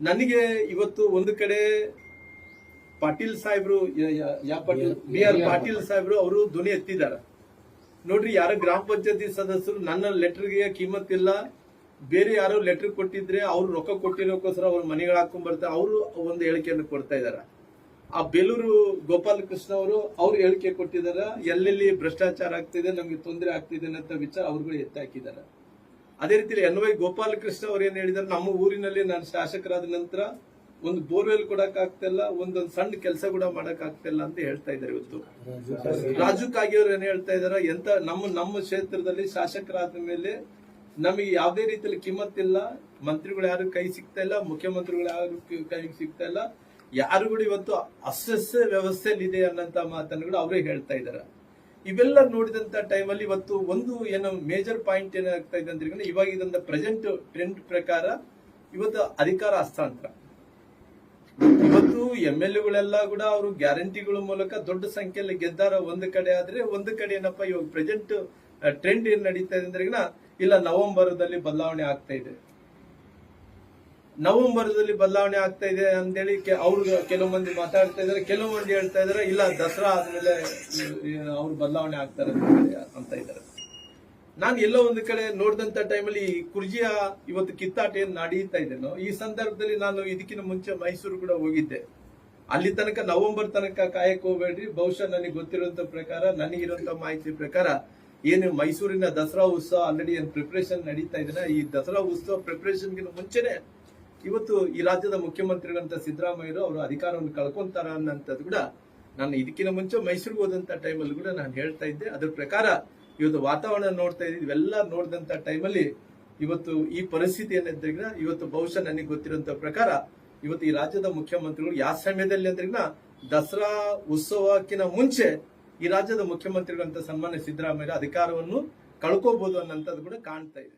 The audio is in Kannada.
ನನಗೆ ಇವತ್ತು ಒಂದು ಕಡೆ ಪಾಟೀಲ್ ಸಾಹೇಬ್ರು ಯ- ಯ- ಯಾ ಪಾಟೀಲ್ ಬಿ ಆರ್ ಪಾಟೀಲ್ ಸಾಹೇಬ್ರು ಅವರು ಧ್ವನಿ ಎತ್ತಿದ್ದಾರೆ. ನೋಡ್ರಿ ಯಾರೋ ಗ್ರಾಮ ಪಂಚಾಯತಿ ಸದಸ್ಯರು ನನ್ನ ಲೆಟರ್ಗೆ ಕಿಮ್ಮತ್ ಇಲ್ಲ. ಬೇರೆ ಯಾರೋ ಲೆಟರ್ ಕೊಟ್ಟಿದ್ರೆ ಅವ್ರು ರೊಕ್ಕ ಕೊಟ್ಟಿರೋಕೋಸ್ಕರ ಅವ್ರ ಮನೆಗಳು ಹಾಕೊಂಡ್ ಬರ್ತಾರೆ. ಅವರು ಒಂದು ಹೇಳಿಕೆಯನ್ನು ಕೊಡ್ತಾ ಇದಾರೆ ಆ ಬೇಲೂರು ಗೋಪಾಲಕೃಷ್ಣ ಅವರು ಅವ್ರು ಹೇಳಿಕೆ ಕೊಟ್ಟಿದಾರ ಎಲ್ಲೆಲ್ಲಿ ಭ್ರಷ್ಟಾಚಾರ ಆಗ್ತಿದೆ ನಮ್ಗೆ ತೊಂದರೆ ಆಗ್ತಿದೆ ಅಂತ ವಿಚಾರ ಅವ್ರುಗಳು ಎತ್ತಾಕಿದ್ದಾರೆ ಅದೇ ರೀತಿ ಎನ್ ವೈ ಗೋಪಾಲ ಕೃಷ್ಣ ಅವ್ರು ಏನ್ ಹೇಳಿದಾರೆ, ನಮ್ಮ ಊರಿನಲ್ಲಿ ನಾನು ಶಾಸಕರಾದ ನಂತರ ಒಂದು ಬೋರ್ವೆಲ್ ಕೊಡಕ್ ಆಗ್ತಿಲ್ಲ ಒಂದೊಂದು ಸಣ್ಣ ಕೆಲಸ ಕೂಡ ಮಾಡಕ್ ಆಗ್ತಿಲ್ಲ ಅಂತ ಹೇಳ್ತಾ ಇದ್ದಾರೆ ಇವತ್ತು. ರಾಜು ಕಾಗಿ ಅವ್ರು ಏನ್ ಹೇಳ್ತಾ ಇದಾರೆ, ಎಂತ ನಮ್ಮ ನಮ್ಮ ಕ್ಷೇತ್ರದಲ್ಲಿ ಶಾಸಕರಾದ ಮೇಲೆ ನಮಗೆ ಯಾವುದೇ ರೀತಿಯಲ್ಲಿ ಕಿಮ್ಮತ್ತಿಲ್ಲ, ಮಂತ್ರಿಗಳು ಯಾರು ಕೈ ಸಿಗ್ತಾ ಇಲ್ಲ, ಮುಖ್ಯಮಂತ್ರಿಗಳು ಯಾರು ಕೈ ಸಿಗ್ತಾ ಇಲ್ಲ, ಯಾರು ಕೂಡ ಇವತ್ತು ಅಸ್ವಸ್ಥ ವ್ಯವಸ್ಥೆಯಲ್ಲಿ ಇದೆ ಅನ್ನಂತ ಮಾತನ್ನು ಕೂಡ ಅವರೇ ಹೇಳ್ತಾ ಇದಾರೆ ಇವೆಲ್ಲ ನೋಡಿದಂತ ಟೈಮಲ್ಲಿ ಇವತ್ತು ಒಂದು ಏನು ಮೇಜರ್ ಪಾಯಿಂಟ್ ಏನಾಗ್ತಾ ಇದೆ ಅಂದ್ರೆ ಇವಾಗ ಇದೊಂದು ಪ್ರೆಸೆಂಟ್ ಟ್ರೆಂಡ್ ಪ್ರಕಾರ ಇವತ್ತು ಅಧಿಕಾರ ಹಸ್ತಾಂತರ. ಇವತ್ತು ಎಂ ಎಲ್ ಎಗಳೆಲ್ಲ ಕೂಡ ಅವರು ಗ್ಯಾರಂಟಿಗಳ ಮೂಲಕ ದೊಡ್ಡ ಸಂಖ್ಯೆಯಲ್ಲಿ ಗೆದ್ದಾರ ಒಂದು ಕಡೆ ಆದ್ರೆ ಒಂದು ಕಡೆ ಏನಪ್ಪ, ಇವಾಗ ಪ್ರೆಸೆಂಟ್ ಟ್ರೆಂಡ್ ಏನ್ ನಡೀತಾ ಇದೆ ಅಂದ್ರೆ, ಇಲ್ಲ ನವೆಂಬರ್ದಲ್ಲಿ ಬದಲಾವಣೆ ಆಗ್ತಾ ಇದೆ. ನವೆಂಬರ್ದಲ್ಲಿ ಬದಲಾವಣೆ ಆಗ್ತಾ ಇದೆ ಅಂತೇಳಿ ಅವ್ರು ಕೆಲವು ಮಂದಿ ಮಾತಾಡ್ತಾ ಇದಾರೆ ಕೆಲವು ಮಂದಿ ಹೇಳ್ತಾ ಇದಾರೆ ಇಲ್ಲ, ದಸರಾ ಆದ್ಮೇಲೆ ಅವ್ರು ಬದಲಾವಣೆ ಆಗ್ತಾರೆ ಅಂತ ಇದ್ದಾರೆ. ನಾನು ಎಲ್ಲೋ ಒಂದು ಕಡೆ ನೋಡಿದಂತ ಟೈಮಲ್ಲಿ ಕುರ್ಜಿಯ ಇವತ್ತು ಕಿತ್ತಾಟ ಏನ್ ನಡೀತಾ ಇದ್ದೇನೋ ಈ ಸಂದರ್ಭದಲ್ಲಿ ನಾನು ಇದಕ್ಕಿಂತ ಮುಂಚೆ ಮೈಸೂರು ಕೂಡ ಹೋಗಿದ್ದೆ. ಅಲ್ಲಿ ತನಕ, ನವೆಂಬರ್ ತನಕ ಕಾಯಕ್ ಹೋಗ್ಬೇಡ್ರಿ. ಬಹುಶಃ ನನಗೆ ಗೊತ್ತಿರುವಂತ ಪ್ರಕಾರ ನನಗಿರುವಂತ ಮಾಹಿತಿ ಪ್ರಕಾರ, ಏನು ಮೈಸೂರಿನ ದಸರಾ ಉತ್ಸವ ಆಲ್ರೆಡಿ ಏನ್ ಪ್ರಿಪರೇಷನ್ ನಡೀತಾ ಇದೆ ಈ ದಸರಾ ಉತ್ಸವ ಪ್ರಿಪರೇಷನ್ಗಿಂತ ಮುಂಚೆನೆ ಇವತ್ತು ಈ ರಾಜ್ಯದ ಮುಖ್ಯಮಂತ್ರಿಗಳಂತ ಸಿದ್ದರಾಮಯ್ಯರು ಅವರು ಅಧಿಕಾರವನ್ನು ಕಳ್ಕೊಂತಾರ ಅನ್ನಂಥದ್ದು ಕೂಡ ನಾನು ಇದಕ್ಕಿಂತ ಮುಂಚೆ ಮೈಸೂರಿಗೆ ಹೋದಂತ ಟೈಮಲ್ಲಿ ಕೂಡ ನಾನು ಹೇಳ್ತಾ ಇದ್ದೆ. ಅದ್ರ ಪ್ರಕಾರ ಇವತ್ತು ವಾತಾವರಣ ನೋಡ್ತಾ ಇದ್ದೀವಿ. ಇವೆಲ್ಲ ನೋಡಿದಂತ ಟೈಮಲ್ಲಿ ಇವತ್ತು ಈ ಪರಿಸ್ಥಿತಿ ಏನಿದ್ರೆ ಇವತ್ತು ಬಹುಶಃ ನನಗೆ ಗೊತ್ತಿರುವಂತ ಪ್ರಕಾರ ಇವತ್ತು ಈ ರಾಜ್ಯದ ಮುಖ್ಯಮಂತ್ರಿಗಳು ಯಾವ ಸಮಯದಲ್ಲಿ ಅಂದ್ರೆ ದಸರಾ ಉತ್ಸವಕ್ಕಿಂತ ಮುಂಚೆ ಈ ರಾಜ್ಯದ ಮುಖ್ಯಮಂತ್ರಿಗಳಂತ ಸನ್ಮಾನ್ಯ ಸಿದ್ದರಾಮಯ್ಯ ಅಧಿಕಾರವನ್ನು ಕಳ್ಕೋಬಹುದು ಅನ್ನೋಂಥದ್ದು ಕೂಡ ಕಾಣ್ತಾ ಇದೆ.